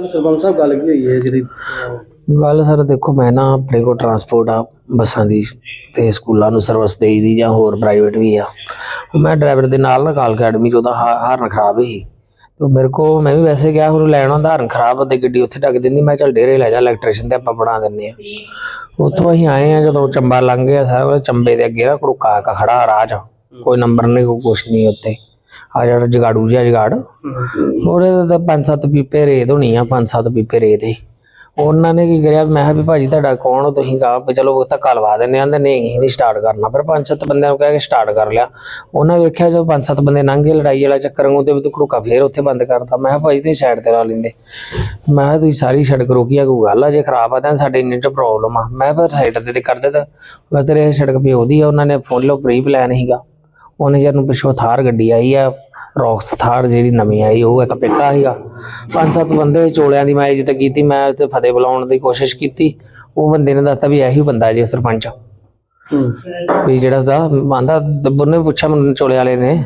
ਕੱਲ ਸਰਪੰਚ ਸਾਹਿਬ ਗੱਲ ਕੀ ਹੋਈ ਹੈ ਜਿਹੜੀ? ਗੱਲ ਸਰ ਦੇਖੋ, ਮੈਂ ਨਾ ਆਪਣੇ ਕੋਲ ਟਰਾਂਸਪੋਰਟ ਆ, ਬੱਸਾਂ ਦੀ ਤੇ ਸਕੂਲਾਂ ਨੂੰ ਸਰਵਿਸ ਦੇਈ ਦੀ ਜਾਂ ਹੋਰ ਪ੍ਰਾਈਵੇਟ ਵੀ ਆ। ਮੈਂ ਡਰਾਈਵਰ ਦੇ ਨਾਲ ਨਾ ਕਾਲ ਅਕੈਡਮੀ ਚ ਉਹਦਾ ਹਾਰਨ ਖਰਾਬ ਸੀ। ਤੇ ਮੇਰੇ ਕੋ ਮੈਂ ਵੀ ਵੈਸੇ ਗਿਆ, ਹੁਣ ਲੈਣ ਆਉਂਦਾ, ਹਾਰਨ ਖਰਾਬ ਤੇ ਗੱਡੀ ਉੱਥੇ ਢੱਕ ਦਿੰਦੀ, ਮੈਂ ਚੱਲ ਡੇਰੇ ਲੈ ਜਾ ਇਲੈਕਟ੍ਰੀਸ਼ੀਅਨ ਤੇ ਆਪਾਂ ਬਣਾ ਦਿੰਨੇ ਆ ਉੱਥੋਂ ਅਸੀਂ ਆਏ ਆ ਜਦੋਂ ਚੰਬਾ ਲੰਘ ਗਿਆ ਸਾਰਾ, ਚੰਬੇ ਦੇ ਅੱਗੇ ਨਾ ਕੜੁਕਾ ਕਾ ਖੜਾ ਰਾਹ ਕੋਈ ਨੰਬਰ ਨਹੀਂ, ਕੋਈ ਕੁਛ ਨਹੀਂ ਉੱਤੇ ਆ ਜਿਹੜਾ ਜਗਾੜੂ ਜਿਹਾ ਜਗਾੜ। ਉਹਦੇ ਤੇ ਤਾਂ ਪੰਜ ਸੱਤ ਪੀਪੇ ਰੇਤ ਹੋਣੀ ਆ, ਪੰਜ ਸੱਤ ਪੀਪੇ ਰੇਤ ਹੀ। ਉਹਨਾਂ ਨੇ ਕੀ ਕਰਿਆ, ਮੈਂ ਕਿਹਾ ਵੀ ਭਾਜੀ ਤੁਹਾਡਾ ਕੌਣ ਹੋ, ਤੁਸੀਂ ਕਹਾ ਵੀ ਚਲੋ ਧੱਕਾ ਲਵਾ ਦਿੰਦੇ ਆਂਦੇ ਨਹੀਂ ਨਹੀਂ ਸਟਾਰਟ ਕਰਨਾ। ਫਿਰ ਪੰਜ ਸੱਤ ਬੰਦਿਆਂ ਨੂੰ ਕਹਿ ਕੇ ਸਟਾਰਟ ਕਰ ਲਿਆ। ਉਹਨਾਂ ਵੇਖਿਆ ਜਦੋਂ ਪੰਜ ਸੱਤ ਬੰਦੇ ਲੰਘ ਗਏ ਲੜਾਈ ਵਾਲਾ ਚੱਕਰ ਨੂੰ ਤੇ ਵੀ ਤੂੰ ਖੜੂਕਾ ਫੇਰ ਉੱਥੇ ਬੰਦ ਕਰਤਾ। ਮੈਂ ਕਿਹਾ ਭਾਜੀ ਤੁਸੀਂ ਸਾਈਡ ਤੇ ਲਾ ਲੈਂਦੇ। ਮੈਂ ਕਿਹਾ ਤੁਸੀਂ ਸਾਰੀ ਸੜਕ ਰੋਕੀ ਆ, ਕੋਈ ਗੱਲ ਆ, ਜੇ ਖਰਾਬ ਆ ਤਾਂ ਸਾਡੇ ਇੰਨੇ 'ਚ ਪ੍ਰੋਬਲਮ ਆ। ਮੈਂ ਕਿਹਾ ਫਿਰ ਸਾਈਡ ਤੇ ਤੇ ਕਰ ਦਿੱਤਾ। ਮੈਂ ਤੇਰੇ ਸੜਕ ਵੀ ਉਹਦੀ ਆ, ਉਹਨਾਂ ਨੇ ਫੋਨ ਲਓ ਪ੍ਰੀ ਪਲਾਨ ਸੀਗਾ। ਉਹਨੇ ਜਦ ਨੂੰ ਪਿੱਛੋਂ ਥਾਰ ਗੱਡੀ ਆਈ ਆ ਰੌਕਸ ਥਾਰ ਜਿਹੜੀ ਨਵੀਂ ਆਈ ਉਹ ਇੱਕ ਪਿੱਕਾ ਸੀਗਾ। ਪੰਜ ਸੱਤ ਬੰਦੇ ਚੋਲਿਆਂ ਦੀ ਮੈਂ ਇੱਜ਼ਤ ਕੀਤੀ ਮੈਂ ਤੇ ਫਤਿਹ ਬੁਲਾਉਣ ਦੀ ਕੋਸ਼ਿਸ਼ ਕੀਤੀ। ਉਹ ਬੰਦੇ ਨੇ ਦੱਸਤਾ ਵੀ ਇਹੀ ਬੰਦਾ ਜੀ ਸਰਪੰਚ। ਹੂੰ। ਵੀ ਜਿਹੜਾ ਦਾ ਆਂਦਾ ਉਹਨੇ ਪੁੱਛਿਆ ਮੈਨੂੰ ਚੋਲੇ ਵਾਲੇ ਨੇ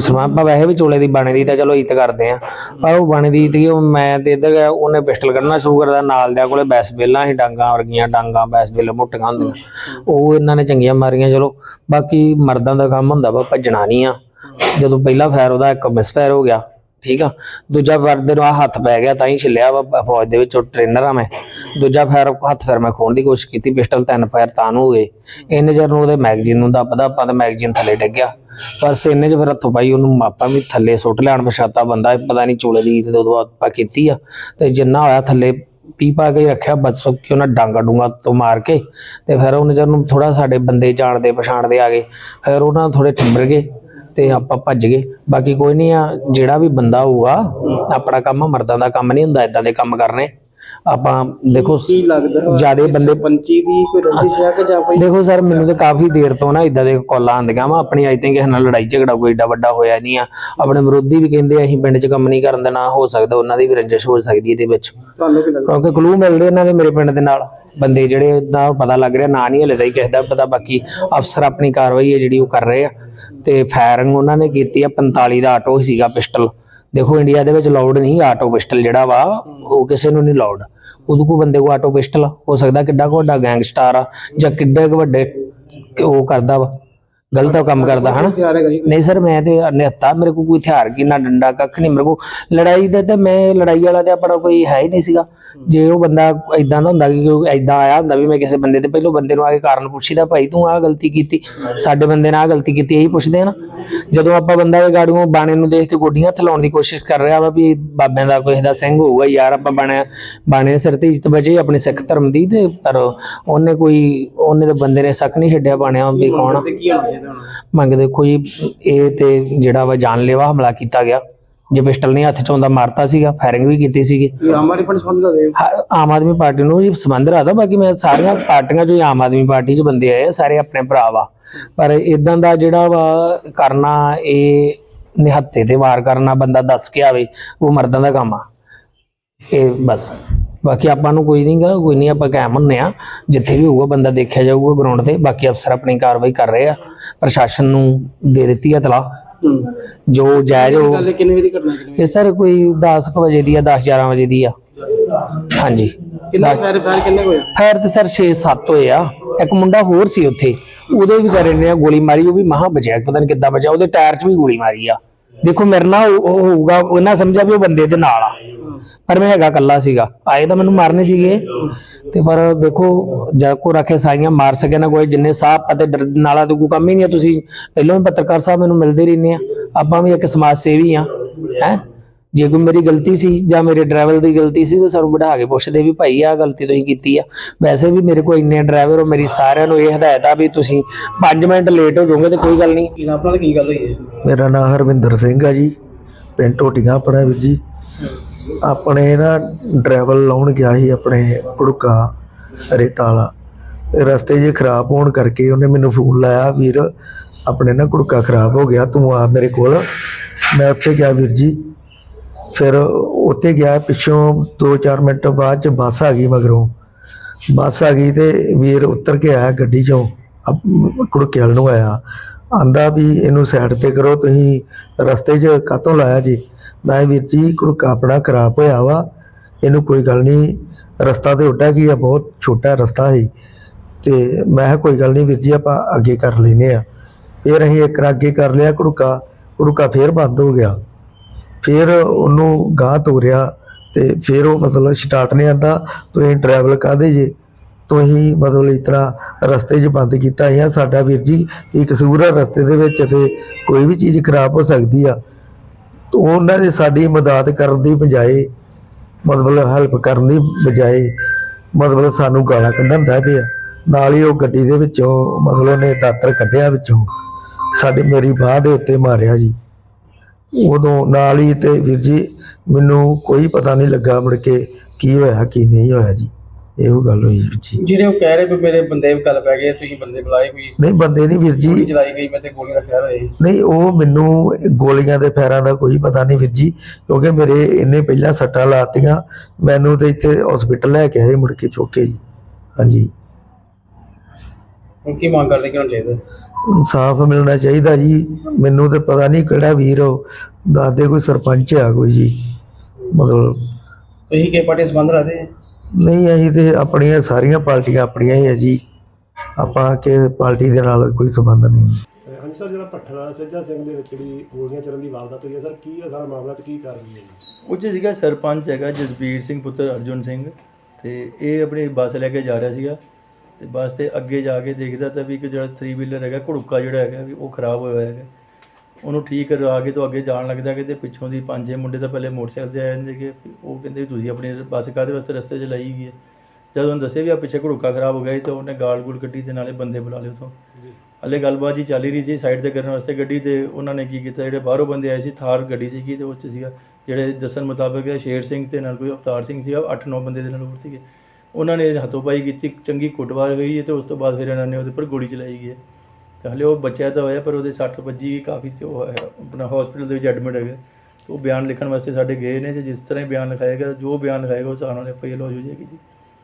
ਸਮਾਂ ਆਪਾਂ ਵੈਸੇ ਵੀ ਚੋਲੇ ਦੀ ਬਾਣੇ ਦੀ ਤਾਂ ਚਲੋ ਇੱਜ਼ਤ ਕਰਦੇ ਆ ਪਰ ਉਹ ਬਾਣੇ ਦੀ ਤੇ ਉਹ ਮੈਂ ਤੇ ਇੱਧਰ ਗਿਆ ਉਹਨੇ ਪਿਸਟਲ ਕੱਢਣਾ ਸ਼ੁਰੂ ਕਰਦਾ ਨਾਲ ਦਿਆ ਕੋਲੇ ਬੈਸ ਬੇਲਾਂ ਸੀ ਡਾਂਗਾ ਵਰਗੀਆਂ ਡਾਂਗਾ ਬੈਸ ਬੇਲ ਮੋਟੀਆਂ ਹੁੰਦੀਆਂ। ਉਹ ਇਹਨਾਂ ਨੇ ਚੰਗੀਆਂ ਮਾਰੀਆਂ ਚਲੋ ਬਾਕੀ ਮਰਦਾਂ ਦਾ ਕੰਮ ਹੁੰਦਾ ਵਾ ਭੱਜਣਾ ਨਹੀਂ ਆ। ਜਦੋਂ ਪਹਿਲਾ ਫਾਇਰ ਉਹਦਾ ਇੱਕ ਮਿਸਫਾਇਰ ਹੋ ਗਿਆ ਠੀਕ ਆ? ਦੂਜਾ ਫਾਇਰ ਨੂੰ ਆ ਹੱਥ ਪੈ ਗਿਆ ਤਾਂ ਹੀ ਛਿੱਲਿਆ ਵਾ ਫੌਜ ਦੇ ਵਿੱਚ ਟ੍ਰੇਨਰ ਆ ਮੈਂ। ਦੂਜਾ ਫਾਇਰ ਹੱਥ ਫਿਰ ਮੈਂ ਖੋਣ ਦੀ ਕੋਸ਼ਿਸ਼ ਕੀਤੀ, ਪਿਸਟਲ ਤਿੰਨ ਫਾਇਰ ਤਾਂ ਨੂੰ ਹੋਏ ਇੰਨੇ ਚਿਰ ਨੂੰ ਉਹਦੇ ਮੈਗਜ਼ੀਨ ਨੂੰ ਦੱਬਦਾ ਆਪਾਂ ਤਾਂ ਮੈਗਜ਼ੀਨ ਥੱਲੇ ਡਿੱਗ ਗਿਆ। ਬਸ ਇੰਨੇ ਚ ਫਿਰ ਹੱਥੋਂ ਪਾਈ ਉਹਨੂੰ ਮਾਪਾ ਵੀ ਥੱਲੇ ਸੁੱਟ ਲੈਣ, ਪਛਾਤਾ ਬੰਦਾ, ਪਤਾ ਨਹੀਂ ਚੋਲੇ ਦੀ ਤੇ ਉਦੋਂ ਆਪਾਂ ਕੀਤੀ ਆ। ਤੇ ਜਿੰਨਾ ਹੋਇਆ ਥੱਲੇ ਪੀ ਪਾ ਕੇ ਰੱਖਿਆ, ਬਸ ਕਿ ਉਹਨਾਂ ਡਾਂਗਾ ਡੂੰਗਾ ਤੋਂ ਮਾਰ ਕੇ। ਤੇ ਫਿਰ ਉਹਨੇ ਜਦ ਨੂੰ ਥੋੜਾ ਸਾਡੇ ਬੰਦੇ ਜਾਣਦੇ, ਪਛਾਣਦੇ ਆ ਗਏ, ਫਿਰ ਉਹਨਾਂ ਥੋੜੇ ਠੰਬਰ ਗਏ। ਤੇ ਆਪਾਂ ਭੱਜ ਗਏ। ਬਾਕੀ ਕੋਈ ਨਹੀਂ ਆ ਜਿਹੜਾ ਵੀ ਬੰਦਾ ਹੋਊਗਾ ਆਪਣਾ ਕੰਮ ਮਰਦਾਂ ਦਾ ਕੰਮ ਨਹੀਂ ਹੁੰਦਾ ਇਦਾਂ ਦੇ ਕੰਮ ਕਰਨੇ। ਆਪਾਂ ਦੇਖੋ ਕੀ ਲੱਗਦਾ ਜਿਆਦੇ ਬੰਦੇ ਪੰਚੀ ਦੀ ਕੋਈ ਰੰਜਿਸ਼ ਹੈ ਕਿ ਜਾਂ ਕੋਈ ਦੇਖੋ ਸਰ ਮੈਨੂੰ ਤਾਂ ਕਾਫੀ ਦੇਰ ਤੋਂ ਨਾ ਇਦਾਂ ਦੇ ਕਾਲਾਂ ਆਉਂਦੀਆਂ ਵਾ। ਆਪਣੀ ਅੱਜ ਤੱਕ ਕਿਸੇ ਨਾਲ ਲੜਾਈ ਝਗੜਾ ਕੋਈ ਏਡਾ ਵੱਡਾ ਹੋਇਆ ਨਹੀਂ ਆ। ਆਪਣੇ ਵਿਰੋਧੀ ਵੀ ਕਹਿੰਦੇ ਅਸੀਂ ਪਿੰਡ 'ਚ ਕੰਮ ਨਹੀਂ ਕਰਨ ਦੇਣਾ ਹੋ ਸਕਦਾ ਉਹਨਾਂ ਦੀ ਵੀ ਰੰਜਿਸ਼ ਹੋ ਸਕਦੀ ਇਹਦੇ ਵਿੱਚ। ਤੁਹਾਨੂੰ ਕੀ ਲੱਗਦਾ? ਕਿਉਂਕਿ ਕਲੂ ਮਿਲਦੇ ਇਹਨਾਂ ਦੇ ਮੇਰੇ ਪਿੰਡ ਦੇ ਨਾਲ। ਬੰਦੇ ਜਿਹੜੇ ਦਾ ਪਤਾ ਲੱਗ ਰਿਹਾ ਨਾਂ ਨਹੀਂ ਹਲੇ ਤਾਂ ਹੀ ਕਿਸੇ ਦਾ ਪਤਾ ਬਾਕੀ ਅਫਸਰ ਆਪਣੀ ਕਾਰਵਾਈ ਹੈ ਜਿਹੜੀ ਉਹ ਕਰ ਰਹੇ ਆ। ਤੇ ਫਾਇਰਿੰਗ ਉਹਨਾਂ ਨੇ ਕੀਤੀ ਆ 45 ਦਾ ਆਟੋ ਸੀਗਾ ਪਿਸਟਲ ਦੇਖੋ ਇੰਡੀਆ ਦੇ ਵਿੱਚ ਲਾਊਡ ਨਹੀਂ ਆਟੋ ਪਿਸਟਲ ਜਿਹੜਾ ਵਾ ਉਹ ਕਿਸੇ ਨੂੰ ਨਹੀਂ ਲਾਊਡ ਉਦੋਂ ਕੋ ਬੰਦੇ ਕੋ ਆਟੋ ਪਿਸਟਲ ਹੋ ਸਕਦਾ ਕਿੱਡਾ ਕੁ ਵੱਡਾ ਗੈਂਗਸਟਰ ਆ ਜਾਂ ਕਿੱਡੇ ਕੁ ਵੱਡੇ ਉਹ ਕਰਦਾ ਵਾ। ਗਲਤ ਕੰਮ ਕਰਦਾ ਹਨਾ? ਨਹੀਂ ਸਰ ਮੈਂ ਤੇ ਨਿਹੱਤਾ ਮੇਰੇ ਕੋਲ ਕੋਈ ਹਥਿਆਰ ਕੀ ਨਾ ਡੰਡਾ ਕੱਖ ਨਹੀਂ ਮੇਰੇ ਕੋਲ ਲੜਾਈ ਦਾ ਤੇ ਮੈਂ ਲੜਾਈ ਵਾਲਾ ਤੇ ਆਪਣਾ ਕੋਈ ਹੈ ਹੀ ਨਹੀਂ ਸੀਗਾ। ਜੇ ਉਹ ਬੰਦਾ ਇਦਾਂ ਦਾ ਹੁੰਦਾ ਕਿ ਕੋਈ ਇਦਾਂ ਆਇਆ ਹੁੰਦਾ ਵੀ ਮੈਂ ਕਿਸੇ ਬੰਦੇ ਤੇ ਪਹਿਲੋਂ ਬੰਦੇ ਨੂੰ ਆ ਕੇ ਕਾਰਨ ਪੁੱਛੀਦਾ ਭਾਈ ਤੂੰ ਆਹ ਗਲਤੀ ਕੀਤੀ ਸਾਡੇ ਬੰਦੇ ਨੇ ਆਹ ਗਲਤੀ ਕੀਤੀ ਇਹੀ ਪੁੱਛਦੇ ਆ ਨਾ। ਜਦੋਂ ਆਪਾਂ ਬੰਦਾ ਦੇ ਗਾੜੀਆਂ ਬਾਣੇ ਨੂੰ ਦੇਖ ਕੇ ਗੋਡੀਆਂ ਹੱਥ ਲਾਉਣ ਦੀ ਕੋਸ਼ਿਸ਼ ਕਰ ਰਿਹਾ ਵਾ ਵੀ ਬਾਬਿਆਂ ਦਾ ਕੋਈ ਦਾ ਸਿੰਘ ਹੋਊਗਾ ਯਾਰ ਆਪਾਂ ਬਾਣੇ ਬਾਣੇ ਸਿਰ ਤੇ ਇੱਜ਼ਤ ਬਚੇ ਆਪਣੇ ਸਿੱਖ ਧਰਮ ਦੀ ਤੇ ਪਰ ਉਹਨੇ ਕੋਈ ਉਹਨੇ ਤੇ ਬੰਦੇ ਨੇ ਸ਼ੱਕ ਨਹੀਂ ਛੱਡਿਆ ਬਾਣਿਆ ਵੀ ਕੌਣ ਆ ਤੇ ਕੀ ਹੋਣਾ ਚਾਹੀਦਾ ਹੁਣ ਮੰਗ ਦੇਖੋ ਜੀ ਇਹ ਤੇ ਜਿਹੜਾ ਵਾ ਜਾਨਲੇਵਾ ਹਮਲਾ ਕੀਤਾ ਗਿਆ। ਜੇ ਪਿਸਟਲ ਨਹੀਂ ਹੱਥ ਚ ਆਉਂਦਾ ਮਾਰਤਾ ਸੀਗਾ ਫਾਇਰਿੰਗ ਵੀ ਕੀਤੀ ਸੀਗੀ। ਸੰਬੰਧ ਦਾ ਆਮ ਆਦਮੀ ਪਾਰਟੀ ਨੂੰ ਜੀ ਸੰਬੰਧ ਰੱਖਦਾ ਬਾਕੀ ਮੈਂ ਸਾਰੀਆਂ ਪਾਰਟੀਆਂ ਚੋਂ ਹੀ ਆਮ ਆਦਮੀ ਪਾਰਟੀ ਚ ਬੰਦੇ ਆਏ ਸਾਰੇ ਆਪਣੇ ਭਰਾ ਵਾ। ਪਰ ਇਦਾਂ ਦਾ ਜਿਹੜਾ ਵਾ ਕਰਨਾ ਇਹ ਨਿਹੱਤੇ ਤੇ ਵਾਰ ਕਰਨਾ ਬੰਦਾ ਦੱਸ ਕੇ ਆਵੇ ਉਹ ਮਰਦਾਂ ਦਾ ਕੰਮ ਆ। ਇਹ ਬਸ। ਬਾਕੀ ਆਪਾਂ ਨੂੰ ਕੋਈ ਨਹੀਂਗਾ ਕੋਈ ਨਹੀਂ ਆਪਾਂ ਕਾਇਮ ਹੁੰਨੇ ਆ। ਜਿੱਥੇ ਵੀ ਹੋਊਗਾ ਬੰਦਾ ਦੇਖਿਆ ਜਾਊਗਾ ਗਰਾਊਂਡ ਤੇ। ਬਾਕੀ ਅਫਸਰ ਆਪਣੀ ਕਾਰਵਾਈ ਕਰ ਰਹੇ ਆ। ਪ੍ਰਸ਼ਾਸਨ ਨੂੰ ਦੇ ਦਿੱਤੀ ਆ ਤਲਾ ਜੋ ਜਾਇਜ਼ ਹੋ ਗੱਲ ਕਿੰਨੇ ਵਜੇ ਦੀ ਘਟਨਾ ਕਿੰਨੇ ਇਹ ਸਰ ਕੋਈ 10 ਕੁ ਵਜੇ ਦੀ ਆ 10 11 ਵਜੇ ਦੀ ਆ। ਹਾਂਜੀ। ਕਿੰਨੇ ਫਾਇਰ ਫਾਇਰ ਕਿੰਨੇ ਹੋਇਆ? ਫਾਇਰ ਤੇ ਸਰ 6-7 ਹੋਏ ਆ। ਇੱਕ ਮੁੰਡਾ ਹੋਰ ਸੀ ਉੱਥੇ। ਉਹਦੇ ਵਿਚਾਰੇ ਨੇ ਗੋਲੀ ਮਾਰੀ ਉਹ ਵੀ ਮਹਾ ਬਚਿਆ। ਪਤਾ ਨਹੀਂ ਕਿੱਦਾਂ ਬਚਿਆ। ਉਹਦੇ ਟਾਇਰ 'ਚ ਵੀ ਗੋਲੀ ਮਾਰੀ ਆ। ਦੇਖੋ ਮੇਰੇ ਨਾਲ ਹੋਊਗਾ, ਉਹਨਾਂ ਸਮਝਿਆ ਵੀ ਉਹ ਬੰਦੇ ਦੇ ਨਾਲ ਆ। ਪਰ ਮੈਂ ਹੈਗਾ ਕੱਲਾ ਸੀਗਾ। ਆਏ ਤਾਂ ਮੈਨੂੰ ਮਾਰਨੇ ਸੀਗੇ। ਤੇ ਪਰ ਦੇਖੋ, ਜਦ ਕੋ ਰੱਖੇ ਸਾਈਆਂ ਮਾਰ ਸਕੇ ਨਾ ਕੋਈ, ਜਿੰਨੇ ਸਾਹ ਅਤੇ ਨਾਲਾ ਤੋਂ ਕੋਈ ਕੰਮ ਹੀ ਨਹੀਂ ਆ। ਤੁਸੀਂ ਪਹਿਲਾਂ ਵੀ ਪੱਤਰਕਾਰ ਸਾਹਿਬ ਮੈਨੂੰ ਮਿਲਦੇ ਰਹਿੰਦੇ ਆ। ਆਪਾਂ ਵੀ ਇੱਕ ਸਮਾਜ ਸੇਵੀ ਆ, ਹੈ? ਜੇ ਕੋਈ ਮੇਰੀ ਗਲਤੀ ਸੀ ਜਾਂ ਮੇਰੇ ਡਰਾਈਵਰ ਦੀ ਗਲਤੀ ਸੀ ਤਾਂ ਸਾਨੂੰ ਬਿਠਾ ਕੇ ਪੁੱਛਦੇ ਵੀ ਭਾਈ ਆਹ ਗਲਤੀ ਤੁਸੀਂ ਕੀਤੀ ਆ। ਵੈਸੇ ਵੀ ਮੇਰੇ ਕੋਲ ਇੰਨੇ ਡਰਾਈਵਰ ਹੋ ਮੇਰੀ ਸਾਰਿਆਂ ਨੂੰ ਇਹ ਹਦਾਇਤ ਆ ਵੀ ਤੁਸੀਂ 5 ਮਿੰਟ ਲੇਟ ਹੋ ਜਾਓਗੇ ਤੇ ਕੋਈ ਗੱਲ ਨਹੀਂ। ਕੀ ਆਪਣਾ ਕੀ ਗੱਲ ਹੋਈ ਹੈ? ਮੇਰਾ ਨਾਮ ਹਰਵਿੰਦਰ ਸਿੰਘ ਆ ਜੀ ਪਿੰਡ ਟੋਟੀਆਂ ਆਪਣਾ ਵੀਰ ਜੀ। ਆਪਣੇ ਨਾ ਡਰਾਈਵਰ ਲਾਉਣ ਗਿਆ ਸੀ ਆਪਣੇ ਕੁੜਕਾ ਰੇਤਾ ਵਾਲਾ ਤੇ ਰਸਤੇ 'ਚ ਖਰਾਬ ਹੋਣ ਕਰਕੇ ਉਹਨੇ ਮੈਨੂੰ ਫੋਨ ਲਾਇਆ ਵੀਰ ਆਪਣੇ ਨਾ ਕੁੜਕਾ ਖਰਾਬ ਹੋ ਗਿਆ ਤੂੰ ਆ ਮੇਰੇ ਕੋਲ। ਮੈਂ ਉੱਥੇ ਗਿਆ ਵੀਰ ਜੀ। ਫਿਰ ਉੱਥੇ ਗਿਆ, ਪਿੱਛੋਂ 2-4 ਮਿੰਟ ਬਾਅਦ ਚ ਬੱਸ ਆ ਗਈ ਮਗਰੋਂ। ਬੱਸ ਆ ਗਈ ਤੇ ਵੀਰ ਉਤਰ ਕੇ ਆਇਆ ਗੱਡੀ ਚੋਂ ਅਪ- ਕੁੜਕੇ ਨੂੰ ਆਇਆ। ਆਂਦਾ ਵੀ ਇਹਨੂੰ ਸਾਈਡ ਤੇ ਕਰੋ, ਤੁਸੀਂ ਰਸਤੇ 'ਚ ਕਾਤੋਂ ਲਾਇਆ ਜੀ? ਮੈਂ ਵੀਰ ਜੀ, ਕੁੜਕਾ ਆਪਣਾ ਖਰਾਬ ਹੋਇਆ ਵਾ, ਇਹਨੂੰ ਕੋਈ ਗੱਲ ਨਹੀਂ, ਰਸਤਾ ਤੇ ਉੱਡਾ ਕੀ ਆ, ਬਹੁਤ ਛੋਟਾ ਰਸਤਾ ਹੈ ਤੇ ਮੈਂ ਕਿਹਾ, ਕੋਈ ਗੱਲ ਨਹੀਂ ਵੀਰ ਜੀ, ਆਪਾਂ ਅੱਗੇ ਕਰ ਲੈਨੇ ਆ। ਫਿਰ ਅਸੀਂ ਇੱਕ ਅੱਗੇ ਕਰ ਲਿਆ ਘੜੂਕਾ ਘੜੂਕਾ ਫੇਰ ਬੰਦ ਹੋ ਗਿਆ। ਫਿਰ ਉਹਨੂੰ ਗਾਹ ਤੋਰਿਆ ਤੇ ਫਿਰ ਉਹ ਮਤਲਬ ਸਟਾਰਟ ਨਹੀਂ ਆਂਦਾ ਤੁਸੀਂ ਟਰੈਵਲ ਕਾਹਦੇ ਜੇ? ਤੁਸੀਂ ਮਤਲਬ ਇਸ ਤਰ੍ਹਾਂ ਰਸਤੇ 'ਚ ਬੰਦ ਕੀਤਾ ਹੈ ਸਾਡਾ ਵੀਰ ਜੀ ਕੀ ਕਸੂਰ ਹੈ ਰਸਤੇ ਦੇ ਵਿੱਚ ਤੇ ਕੋਈ ਵੀ ਚੀਜ਼ ਖਰਾਬ ਹੋ ਸਕਦੀ ਆ। ਤੇ ਉਹਨਾਂ ਨੇ ਸਾਡੀ ਮਦਦ ਕਰਨ ਦੀ ਬਜਾਏ, ਮਤਲਬ ਹੈਲਪ ਕਰਨ ਦੀ ਬਜਾਏ ਮਤਲਬ ਸਾਨੂੰ ਗਾਲਾਂ ਕੱਢਣ ਦਾ ਪਿਆ। ਨਾਲ ਹੀ ਉਹ ਗੱਡੀ ਦੇ ਵਿੱਚੋਂ ਮਤਲਬ ਉਹਨੇ ਦਾਤਰ ਕੱਢਿਆ ਵਿੱਚੋਂ। ਸਾਡੇ ਮੇਰੀ ਬਾਹ ਦੇ ਉੱਤੇ ਮਾਰਿਆ ਜੀ। ਉਦੋਂ ਨਾਲ ਹੀ ਤੇ ਵੀਰ ਜੀ ਮੈਨੂੰ ਕੋਈ ਪਤਾ ਨਹੀਂ ਲੱਗਾ ਮੁੜ ਕੇ ਕੀ ਹੋਇਆ ਕੀ ਨਹੀਂ ਹੋਇਆ ਜੀ। ਇਹੋ ਗੱਲ ਹੋਈ ਵੀਰ ਜੀ। ਜਿਹੜੇ ਉਹ ਕਹਿ ਰਹੇ ਵੀ ਮੇਰੇ ਬੰਦੇ ਗੱਲ ਪੈ ਗਏ ਤੁਸੀਂ ਬੰਦੇ ਬੁਲਾਏ ਕੋਈ? ਨਹੀਂ ਬੰਦੇ ਨਹੀਂ ਵੀਰ ਜੀ। ਚਲਾਈ ਗਈ ਮੈਂ ਤੇ ਗੋਲੀ ਦਾ ਖੈਰ ਹੋਏ ਨਹੀਂ ਉਹ ਮੈਨੂੰ ਗੋਲੀਆਂ ਦੇ ਫੈਰਾਂ ਦਾ ਕੋਈ ਪਤਾ ਨਹੀਂ ਵੀਰ ਜੀ ਕਿਉਂਕਿ ਮੇਰੇ ਇਹਨੇ ਪਹਿਲਾਂ ਸੱਟਾਂ ਲਾਤੀਆਂ ਮੈਨੂੰ ਤੇ ਇੱਥੇ ਹਸਪੀਟਲ ਲੈ ਕੇ ਆਏ ਮੁੜ ਕੇ ਚੁੱਕ ਜੀ। ਹਾਂਜੀ। ਹੁਣ ਕੀ ਮੰਗ ਕਰਦੇ ਕਿਉਂ ਚਾਹੀਦਾ? ਇਨਸਾਫ ਮਿਲਣਾ ਚਾਹੀਦਾ ਜੀ। ਮੈਨੂੰ ਤੇ ਪਤਾ ਨਹੀਂ ਕਿਹੜਾ ਵੀਰ ਉਹ ਦੱਸਦੇ ਕੋਈ ਸਰਪੰਚ ਆ ਕੋਈ ਜੀ। ਮਤਲਬ ਤੁਸੀਂ ਕਿਹ ਪਾਰਟੀ ਸੰਬੰਧ ਰੱਖਦੇ ਨਹੀਂ ਅਸੀਂ ਤੇ ਆਪਣੀਆਂ ਸਾਰੀਆਂ ਪਾਰਟੀਆਂ ਆਪਣੀਆਂ ਹੀ ਆ ਜੀ। ਆਪਾਂ ਕਿ ਪਾਰਟੀ ਦੇ ਨਾਲ ਕੋਈ ਸੰਬੰਧ ਨਹੀਂ। ਹਾਂਜੀ ਸਰ ਜਿਹੜਾ ਪੱਠਣਾ ਸੱਜਾ ਸਿੰਘ ਦੇ ਵਿੱਚ ਜਿਹੜੀ ਗੋਲੀਆਂ ਚੱਲਣ ਦੀ ਵਾਰਦਾਤ ਹੋਈ ਹੈ ਸਰ ਕੀ ਹੈ ਸਾਰਾ ਮਾਮਲਾ ਤੇ ਕੀ ਕਰ ਰਹੀ ਹੈ 'ਚ ਸੀਗਾ ਸਰਪੰਚ ਹੈਗਾ ਜਸਬੀਰ ਸਿੰਘ ਪੁੱਤਰ ਅਰਜੁਨ ਸਿੰਘ ਤੇ ਇਹ ਆਪਣੀ ਬੱਸ ਲੈ ਕੇ ਜਾ ਰਿਹਾ ਸੀਗਾ। ਤੇ ਬੱਸ ਤੇ ਅੱਗੇ ਜਾ ਕੇ ਦੇਖਦਾ ਤਾਂ ਵੀ ਇੱਕ ਜਿਹੜਾ 3 ਵੀਲਰ ਹੈਗਾ ਘੜੂਕਾ ਜਿਹੜਾ ਹੈਗਾ ਵੀ ਉਹ ਖਰਾਬ ਹੋਇਆ ਹੋਇਆ ਹੈਗਾ। ਉਹਨੂੰ ਠੀਕ ਕਰਵਾ ਕੇ ਤੋਂ ਅੱਗੇ ਜਾਣ ਲੱਗਦਾ ਕਿ ਤੇ ਪਿੱਛੋਂ ਦੀ ਪੰਜ ਛੇ ਮੁੰਡੇ ਤਾਂ ਪਹਿਲੇ ਮੋਟਰਸਾਈਕਲ ਤੇ ਆ ਜਾਂਦੇ ਕਿ ਉਹ ਕਹਿੰਦੇ ਵੀ ਤੁਸੀਂ ਆਪਣੀ ਬੱਸ ਕਾਹਦੇ ਵਾਸਤੇ ਰਸਤੇ 'ਚ ਲਾਈ ਗਈ ਹੈ? ਜਦੋਂ ਉਹਨੂੰ ਦੱਸਿਆ ਵੀ ਆ ਪਿੱਛੇ ਘੜੂਕਾ ਖਰਾਬ ਹੋ ਗਿਆ ਸੀ ਤਾਂ ਉਹਨੇ ਗਾਲ ਗੂਲ ਕੱਢੀ ਤੇ ਨਾਲੇ ਬੰਦੇ ਬੁਲਾ ਲਏ ਉਥੋਂ। ਹਲੇ ਗੱਲਬਾਤ ਜੀ ਚੱਲ ਹੀ ਰਹੀ ਸੀ ਸਾਈਡ ਤੇ ਕਰਨ ਵਾਸਤੇ ਗੱਡੀ ਤੇ ਉਹਨਾਂ ਨੇ ਕੀ ਕੀਤਾ ਜਿਹੜੇ ਬਾਹਰੋਂ ਬੰਦੇ ਆਏ ਸੀ ਥਾਰ ਗੱਡੀ ਸੀਗੀ ਤੇ ਉਸ 'ਚ ਸੀਗਾ ਜਿਹੜੇ ਦੱਸਣ ਮੁਤਾਬਕ ਸ਼ੇਰ ਸਿੰਘ ਤੇ ਨਾਲ ਕੋਈ ਅਵਤਾਰ ਸਿੰਘ ਸੀਗਾ 8-9 ਬੰਦੇ ਦੇ ਨਾਲ ਹੋਰ ਸੀਗੇ। ਉਹਨਾਂ ਨੇ ਹੱਥੋਂ-ਪਾਈ ਕੀਤੀ, ਚੰਗੀ ਕੁੱਟਮਾਰ ਹੋਈ ਹੈ ਅਤੇ ਉਸ ਤੋਂ ਬਾਅਦ ਫਿਰ ਇਹਨਾਂ ਨੇ ਉਹਦੇ ਉੱਪਰ ਗੋਲੀ ਚਲਾਈ ਗਈ ਹੈ। ਤੇ ਹਾਲੇ ਉਹ ਬਚਿਆ ਤਾਂ ਹੋਇਆ, ਪਰ ਉਹਦੇ ਸੱਟ ਵੱਜੀ ਕਾਫੀ ਤੇ ਉਹ ਹੈ, ਆਪਣਾ ਹਸਪੀਟਲ ਦੇ ਵਿੱਚ ਐਡਮਿਟ ਹੈਗਾ। ਤੇ ਉਹ ਬਿਆਨ ਲਿਖਣ ਵਾਸਤੇ ਸਾਡੇ ਗਏ ਨੇ ਅਤੇ ਜਿਸ ਤਰ੍ਹਾਂ ਹੀ ਬਿਆਨ ਲਿਖਾਏਗਾ ਜੋ ਬਿਆਨ ਲਿਖਾਏਗਾ ਉਸ ਹਿਸਾਬ ਨਾਲ ਐਫ ਆਈ ਆਰ ਹੋ ਜਾਏਗੀ ਜੀ।